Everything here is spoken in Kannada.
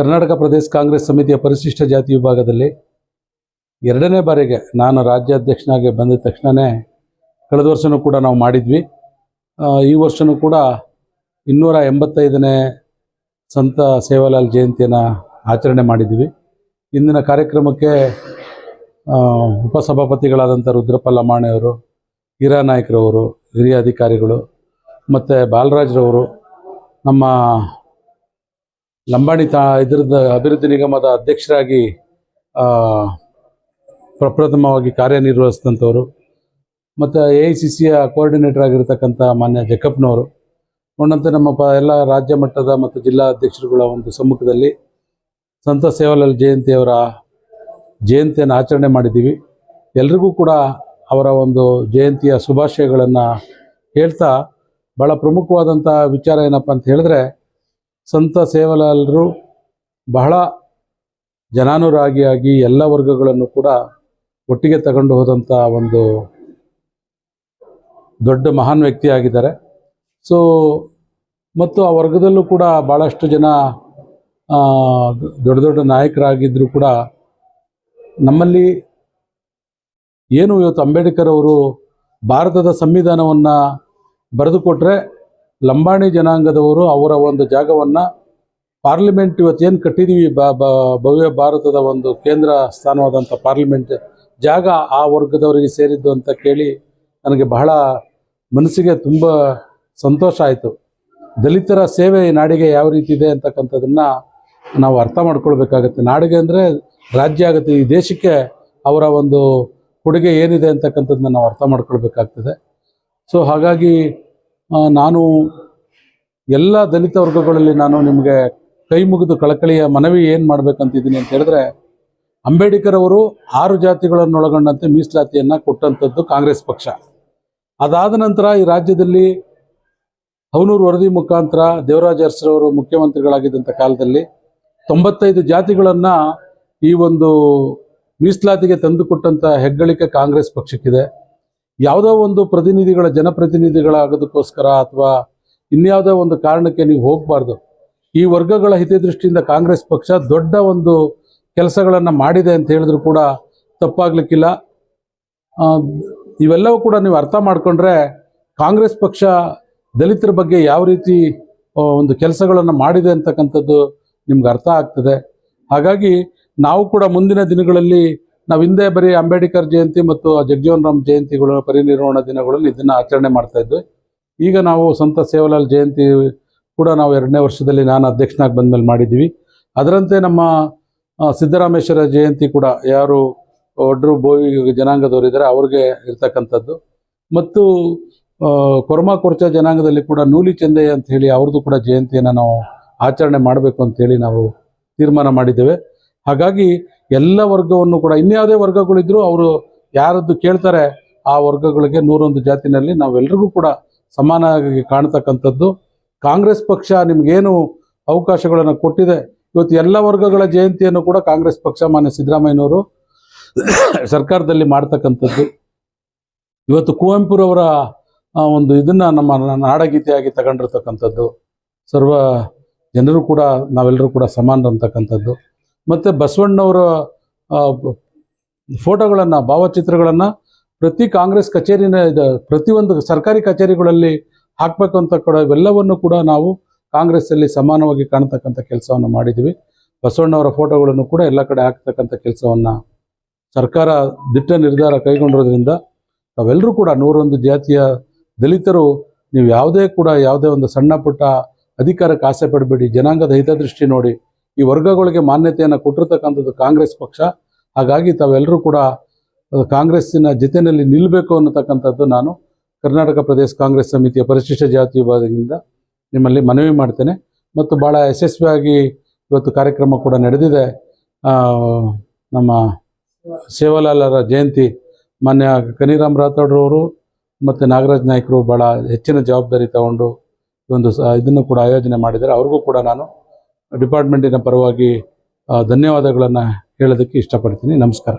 ಕರ್ನಾಟಕ ಪ್ರದೇಶ ಕಾಂಗ್ರೆಸ್ ಸಮಿತಿಯ ಪರಿಶಿಷ್ಟ ಜಾತಿ ವಿಭಾಗದಲ್ಲಿ ಎರಡನೇ ಬಾರಿಗೆ ನಾನು ರಾಜ್ಯಾಧ್ಯಕ್ಷನಾಗಿ ಬಂದ ತಕ್ಷಣವೇ ಕಳೆದ ವರ್ಷವೂ ಕೂಡ ನಾವು ಮಾಡಿದ್ವಿ. ಈ ವರ್ಷವೂ ಕೂಡ ಇನ್ನೂರ ಎಂಬತ್ತೈದನೇ ಸಂತ ಸೇವಾಲಾಲ್ ಜಯಂತಿಯನ್ನು ಆಚರಣೆ ಮಾಡಿದ್ವಿ. ಇಂದಿನ ಕಾರ್ಯಕ್ರಮಕ್ಕೆ ಉಪಸಭಾಪತಿಗಳಾದಂಥ ರುದ್ರಪ್ಪ ಲಮಾಣಿಯವರು ಹಿರಾನಾಯ್ಕರವರು ಹಿರಿಯ ಅಧಿಕಾರಿಗಳು ಮತ್ತು ಬಾಲರಾಜ್ರವರು ನಮ್ಮ ಲಂಬಾಣಿ ತಾ ಇದರದ ಅಭಿವೃದ್ಧಿ ನಿಗಮದ ಅಧ್ಯಕ್ಷರಾಗಿ ಪ್ರಪ್ರಥಮವಾಗಿ ಕಾರ್ಯನಿರ್ವಹಿಸಿದಂಥವರು, ಮತ್ತು ಎ ಐ ಸಿ ಸಿಯ ಕೋಆರ್ಡಿನೇಟರ್ ಆಗಿರ್ತಕ್ಕಂಥ ಮಾನ್ಯ ಜಕಪ್ನವರು ಉಣ್ಣಂತೆ ನಮ್ಮ ಪ ಎಲ್ಲ ರಾಜ್ಯ ಮಟ್ಟದ ಮತ್ತು ಜಿಲ್ಲಾ ಅಧ್ಯಕ್ಷರುಗಳ ಒಂದು ಸಮ್ಮುಖದಲ್ಲಿ ಸಂತ ಸೇವಾಲಾಲ್ ಜಯಂತಿಯವರ ಜಯಂತಿಯನ್ನು ಆಚರಣೆ ಮಾಡಿದ್ದೀವಿ. ಎಲ್ರಿಗೂ ಕೂಡ ಅವರ ಒಂದು ಜಯಂತಿಯ ಶುಭಾಶಯಗಳನ್ನು ಹೇಳ್ತಾ ಭಾಳ ಪ್ರಮುಖವಾದಂಥ ವಿಚಾರ ಏನಪ್ಪ ಅಂತ ಹೇಳಿದ್ರೆ ಸಂತ ಸೇವಲಾಲರು ಬಹಳ ಜನಾನುರಾಗಿಯಾಗಿ ಎಲ್ಲ ವರ್ಗಗಳನ್ನು ಕೂಡ ಒಟ್ಟಿಗೆ ತಗೊಂಡು ಹೋದಂಥ ಒಂದು ದೊಡ್ಡ ಮಹಾನ್ ವ್ಯಕ್ತಿಯಾಗಿದ್ದಾರೆ ಸೊ ಮತ್ತು ಆ ವರ್ಗದಲ್ಲೂ ಕೂಡ ಭಾಳಷ್ಟು ಜನ ದೊಡ್ಡ ದೊಡ್ಡ ನಾಯಕರಾಗಿದ್ದರೂ ಕೂಡ ನಮ್ಮಲ್ಲಿ ಏನು ಇವತ್ತು ಅಂಬೇಡ್ಕರ್ ಅವರು ಭಾರತದ ಸಂವಿಧಾನವನ್ನು ಬರೆದುಕೊಟ್ರೆ ಲಂಬಾಣಿ ಜನಾಂಗದವರು ಅವರ ಒಂದು ಜಾಗವನ್ನು ಪಾರ್ಲಿಮೆಂಟ್ ಇವತ್ತೇನು ಕಟ್ಟಿದ್ದೀವಿ ಭವ್ಯ ಭಾರತದ ಒಂದು ಕೇಂದ್ರ ಸ್ಥಾನವಾದಂಥ ಪಾರ್ಲಿಮೆಂಟ್ ಜಾಗ ಆ ವರ್ಗದವರಿಗೆ ಸೇರಿದ್ದು ಅಂತ ಕೇಳಿ ನನಗೆ ಬಹಳ ಮನಸ್ಸಿಗೆ ತುಂಬ ಸಂತೋಷ ಆಯಿತು. ದಲಿತರ ಸೇವೆ ನಾಡಿಗೆ ಯಾವ ರೀತಿ ಇದೆ ಅಂತಕ್ಕಂಥದ್ದನ್ನು ನಾವು ಅರ್ಥ ಮಾಡ್ಕೊಳ್ಬೇಕಾಗತ್ತೆ. ನಾಡಿಗೆ ಅಂದರೆ ರಾಜ್ಯ ಆಗುತ್ತೆ, ಈ ದೇಶಕ್ಕೆ ಅವರ ಒಂದು ಕೊಡುಗೆ ಏನಿದೆ ಅಂತಕ್ಕಂಥದ್ದನ್ನ ನಾವು ಅರ್ಥ ಮಾಡ್ಕೊಳ್ಬೇಕಾಗ್ತದೆ. ಸೊ ಹಾಗಾಗಿ ನಾನು ಎಲ್ಲ ದಲಿತ ವರ್ಗಗಳಲ್ಲಿ ನಾನು ನಿಮಗೆ ಕೈ ಮುಗಿದು ಕಳಕಳಿಯ ಮನವಿ ಏನು ಮಾಡ್ಬೇಕಂತಿದ್ದೀನಿ ಅಂತ ಹೇಳಿದ್ರೆ, ಅಂಬೇಡ್ಕರ್ ಅವರು ಆರು ಜಾತಿಗಳನ್ನೊಳಗೊಂಡಂತೆ ಮೀಸಲಾತಿಯನ್ನು ಕೊಟ್ಟಂಥದ್ದು ಕಾಂಗ್ರೆಸ್ ಪಕ್ಷ. ಅದಾದ ನಂತರ ಈ ರಾಜ್ಯದಲ್ಲಿ ಹವನೂರು ವರದಿ ಮುಖಾಂತರ ದೇವರಾಜ ಅರಸರವರು ಮುಖ್ಯಮಂತ್ರಿಗಳಾಗಿದ್ದಂಥ ಕಾಲದಲ್ಲಿ ತೊಂಬತ್ತೈದು ಜಾತಿಗಳನ್ನು ಈ ಒಂದು ಮೀಸಲಾತಿಗೆ ತಂದುಕೊಟ್ಟಂಥ ಹೆಗ್ಗಳಿಕೆ ಕಾಂಗ್ರೆಸ್ ಪಕ್ಷಕ್ಕಿದೆ. ಯಾವುದೋ ಒಂದು ಪ್ರತಿನಿಧಿಗಳ ಜನಪ್ರತಿನಿಧಿಗಳಾಗೋದಕ್ಕೋಸ್ಕರ ಅಥವಾ ಇನ್ಯಾವುದೋ ಒಂದು ಕಾರಣಕ್ಕೆ ನೀವು ಹೋಗಬಾರ್ದು. ಈ ವರ್ಗಗಳ ಹಿತದೃಷ್ಟಿಯಿಂದ ಕಾಂಗ್ರೆಸ್ ಪಕ್ಷ ದೊಡ್ಡ ಒಂದು ಕೆಲಸಗಳನ್ನು ಮಾಡಿದೆ ಅಂತ ಹೇಳಿದ್ರು ಕೂಡ ತಪ್ಪಾಗ್ಲಿಕ್ಕಿಲ್ಲ. ಇವೆಲ್ಲವೂ ಕೂಡ ನೀವು ಅರ್ಥ ಮಾಡಿಕೊಂಡ್ರೆ ಕಾಂಗ್ರೆಸ್ ಪಕ್ಷ ದಲಿತರ ಬಗ್ಗೆ ಯಾವ ರೀತಿ ಒಂದು ಕೆಲಸಗಳನ್ನು ಮಾಡಿದೆ ಅಂತಕ್ಕಂಥದ್ದು ನಿಮ್ಗೆ ಅರ್ಥ ಆಗ್ತದೆ. ಹಾಗಾಗಿ ನಾವು ಕೂಡ ಮುಂದಿನ ದಿನಗಳಲ್ಲಿ ನಾವು ಹಿಂದೆ ಬರೀ ಅಂಬೇಡ್ಕರ್ ಜಯಂತಿ ಮತ್ತು ಜಗಜೀವನ್ ರಾಮ್ ಜಯಂತಿಗಳು ಪರಿನಿರ್ವಹಣ ದಿನಗಳಲ್ಲಿ ಇದನ್ನು ಆಚರಣೆ ಮಾಡ್ತಾ ಇದ್ವಿ. ಈಗ ನಾವು ಸಂತ ಸೇವಾಲಾಲ್ ಜಯಂತಿ ಕೂಡ ನಾವು ಎರಡನೇ ವರ್ಷದಲ್ಲಿ ನಾನು ಅಧ್ಯಕ್ಷನಾಗಿ ಬಂದಮೇಲೆ ಮಾಡಿದ್ದೀವಿ ಅದರಂತೆ ನಮ್ಮ ಸಿದ್ದರಾಮೇಶ್ವರ ಜಯಂತಿ ಕೂಡ ಯಾರು ಒಡ್ರು ಬೋವಿ ಜನಾಂಗದವರಿದ್ದಾರೆ ಅವ್ರಿಗೆ ಇರ್ತಕ್ಕಂಥದ್ದು. ಮತ್ತು ಕೊರಮಾ ಕೊರ್ಮಾ ಕೊರ್ಚ ಜನಾಂಗದಲ್ಲಿ ಕೂಡ ನೂಲಿ ಚಂದೆ ಅಂತ ಹೇಳಿ ಅವ್ರದ್ದು ಕೂಡ ಜಯಂತಿಯನ್ನು ನಾವು ಆಚರಣೆ ಮಾಡಬೇಕು ಅಂತೇಳಿ ನಾವು ತೀರ್ಮಾನ ಮಾಡಿದ್ದೇವೆ. ಹಾಗಾಗಿ ಎಲ್ಲ ವರ್ಗವನ್ನು ಕೂಡ ಇನ್ಯಾವುದೇ ವರ್ಗಗಳಿದ್ರು ಅವರು ಯಾರದ್ದು ಕೇಳ್ತಾರೆ, ಆ ವರ್ಗಗಳಿಗೆ ನೂರೊಂದು ಜಾತಿನಲ್ಲಿ ನಾವೆಲ್ಲರಿಗೂ ಕೂಡ ಸಮಾನವಾಗಿ ಕಾಣ್ತಕ್ಕಂಥದ್ದು. ಕಾಂಗ್ರೆಸ್ ಪಕ್ಷ ನಿಮಗೇನು ಅವಕಾಶಗಳನ್ನು ಕೊಟ್ಟಿದೆ, ಇವತ್ತು ಎಲ್ಲ ವರ್ಗಗಳ ಜಯಂತಿಯನ್ನು ಕೂಡ ಕಾಂಗ್ರೆಸ್ ಪಕ್ಷ ಮಾನ್ಯ ಸಿದ್ದರಾಮಯ್ಯನವರು ಸರ್ಕಾರದಲ್ಲಿ ಮಾಡ್ತಕ್ಕಂಥದ್ದು. ಇವತ್ತು ಕುವೆಂಪುರವರ ಒಂದು ಇದನ್ನ ನಮ್ಮ ನಾಡಗೀತೆಯಾಗಿ ತಗೊಂಡಿರ್ತಕ್ಕಂಥದ್ದು. ಸರ್ವ ಜನರು ಕೂಡ ನಾವೆಲ್ಲರೂ ಕೂಡ ಸಮಾನ ಅಂತಕ್ಕಂಥದ್ದು. ಮತ್ತು ಬಸವಣ್ಣವರ ಫೋಟೋಗಳನ್ನು, ಭಾವಚಿತ್ರಗಳನ್ನು ಪ್ರತಿ ಕಾಂಗ್ರೆಸ್ ಕಚೇರಿನ ಪ್ರತಿಯೊಂದು ಸರ್ಕಾರಿ ಕಚೇರಿಗಳಲ್ಲಿ ಹಾಕಬೇಕು ಅಂತ ಕೂಡ ಇವೆಲ್ಲವನ್ನು ಕೂಡ ನಾವು ಕಾಂಗ್ರೆಸ್ಸಲ್ಲಿ ಸಮಾನವಾಗಿ ಕಾಣ್ತಕ್ಕಂಥ ಕೆಲಸವನ್ನು ಮಾಡಿದ್ದೀವಿ. ಬಸವಣ್ಣವರ ಫೋಟೋಗಳನ್ನು ಕೂಡ ಎಲ್ಲ ಕಡೆ ಹಾಕ್ತಕ್ಕಂಥ ಕೆಲಸವನ್ನು ಸರ್ಕಾರ ದಿಟ್ಟ ನಿರ್ಧಾರ ಕೈಗೊಂಡಿರೋದ್ರಿಂದ ತಾವೆಲ್ಲರೂ ಕೂಡ ನೂರೊಂದು ಜಾತಿಯ ದಲಿತರು, ನೀವು ಯಾವುದೇ ಕೂಡ ಯಾವುದೇ ಒಂದು ಸಣ್ಣ ಪುಟ್ಟ ಅಧಿಕಾರಕ್ಕೆ ಆಸೆ ಪಡಬೇಡಿ, ಜನಾಂಗದ ಹಿತದೃಷ್ಟಿ ನೋಡಿ ಈ ವರ್ಗಗಳಿಗೆ ಮಾನ್ಯತೆಯನ್ನು ಕೊಟ್ಟಿರ್ತಕ್ಕಂಥದ್ದು ಕಾಂಗ್ರೆಸ್ ಪಕ್ಷ. ಹಾಗಾಗಿ ತಾವೆಲ್ಲರೂ ಕೂಡ ಕಾಂಗ್ರೆಸ್ಸಿನ ಜೊತೆಯಲ್ಲಿ ನಿಲ್ಲಬೇಕು ಅನ್ನತಕ್ಕಂಥದ್ದು ನಾನು ಕರ್ನಾಟಕ ಪ್ರದೇಶ ಕಾಂಗ್ರೆಸ್ ಸಮಿತಿಯ ಪರಿಶಿಷ್ಟ ಜಾತಿ ವಿಭಾಗದಿಂದ ನಿಮ್ಮಲ್ಲಿ ಮನವಿ ಮಾಡ್ತೇನೆ. ಮತ್ತು ಭಾಳ ಯಶಸ್ವಿಯಾಗಿ ಇವತ್ತು ಕಾರ್ಯಕ್ರಮ ಕೂಡ ನಡೆದಿದೆ. ನಮ್ಮ ಸೇವಾಲಾಲರ ಜಯಂತಿ ಮಾನ್ಯ ಕನಿರಾಮ್ ರಾಥೋಡ್ರವರು ಮತ್ತು ನಾಗರಾಜ್ ನಾಯ್ಕರು ಭಾಳ ಹೆಚ್ಚಿನ ಜವಾಬ್ದಾರಿ ತಗೊಂಡು ಒಂದು ಇದನ್ನು ಕೂಡ ಆಯೋಜನೆ ಮಾಡಿದ್ದಾರೆ. ಅವ್ರಿಗೂ ಕೂಡ ನಾನು ಡಿಪಾರ್ಟ್ಮೆಂಟಿನ ಪರವಾಗಿ ಧನ್ಯವಾದಗಳನ್ನು ಹೇಳೋದಕ್ಕೆ ಇಷ್ಟಪಡ್ತೀನಿ. ನಮಸ್ಕಾರ.